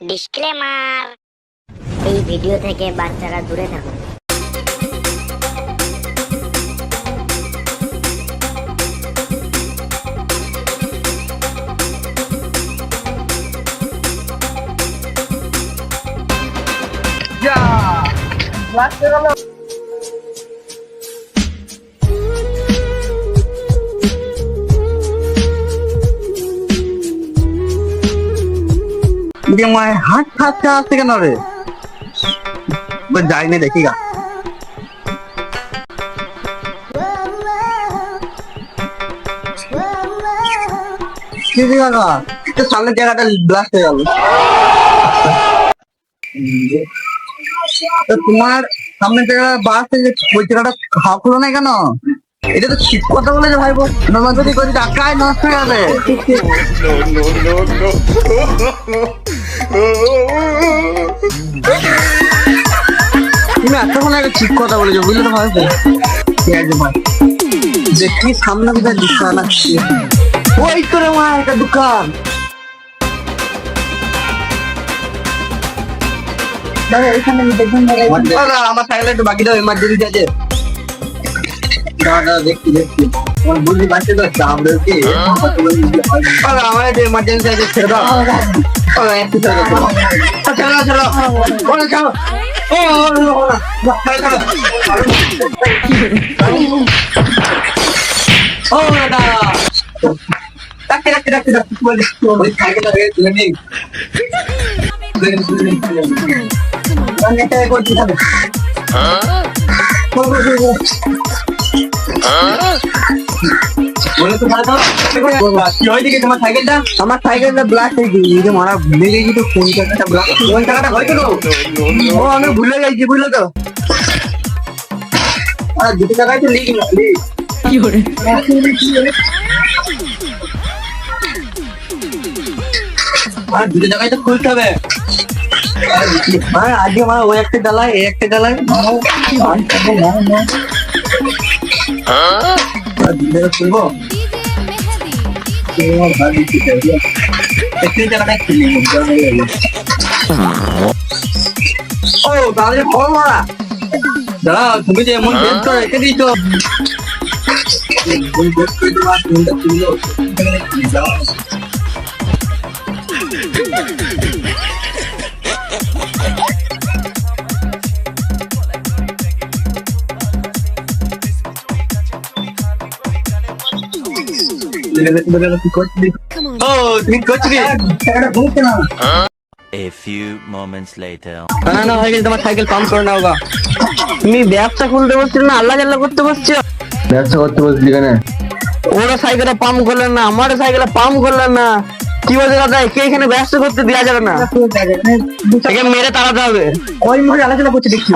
Disclaimer এই video থেকে বাচ্চারা দূরে থাকুন। যে মায় হাত হাত কেন রে যাই না দেখি গা সামনের জায়গাটা ব্লাস্ট হয়ে গেল তোমার সামনের জায়গা বাস ওই জায়গাটা হাফ হলো না কেন এটা তো ঠিক কথা বলেছে ভাইবো নর্মাল যদি করি টাকায় নষ্ট হয়ে যাবে তুমি এতক্ষণ ঠিক কথা বলেছ বুঝলে তো ভাই? ঠিক আছে ভাই? দেখি সামনে কোথায় দোকান আছে ওই তো রে মা একটা দোকান। দাদা এখানে দেখুন আমার সাইকেলে একটু বাকি দাও এমার্জেন্সি আছে। দাদা দেখছি দেখছি আমার বুঝতে পারছি তো চাপ রয়েছে দাদা আমার একটু এমার্জেন্সি আছে ছেড়ে দাও দাদা, একটু ছেড়ে দাও ছেড়ে দাও ছেড়ে দাও ওরে, ছাড়ো। ও, ও, ও, ও, না, দাদা রাখতে রাখতে রাখতে রাখতে বলে ওই রেখে তুলে নিই তুলে নিই, তুলে নিই, তুলে নিই। আমার সাইকেলটা ব্লাস্ট হয়ে গেছে মারা ভুলে গেছি ও আমি ভুলে গেছি বুঝলে তো আর দুটো টাকায় তো না লিখ আর দুটো জায়গায় তো খুলতে হবে আজকে আমার ওই একটা ডালায় এই একটা ডালায় ও তাহলে ফল মারা দাঁড়া তুমি যে এমন করে রেখে দিয়েছ এমন বেশ ও তুমি করছি A few moments later. না না হয়ে তোমার সাইকেল পাম্প করে নাও গা তুমি ব্যবসা খুলতে বসছিল না আল্লাহ জাল্লাহ করতে বসছো ব্যবসা করতে বসলি কেন ওরা সাইকেলে পাম্প করলেন না আমার সাইকেলে পাম্প করলেন না কি বলছে দাদা কে এখানে ব্যবসা করতে দেওয়া যাবে না একে মেরে তাড়াতে হবে ওই মনে আলোচনা করছে দেখছি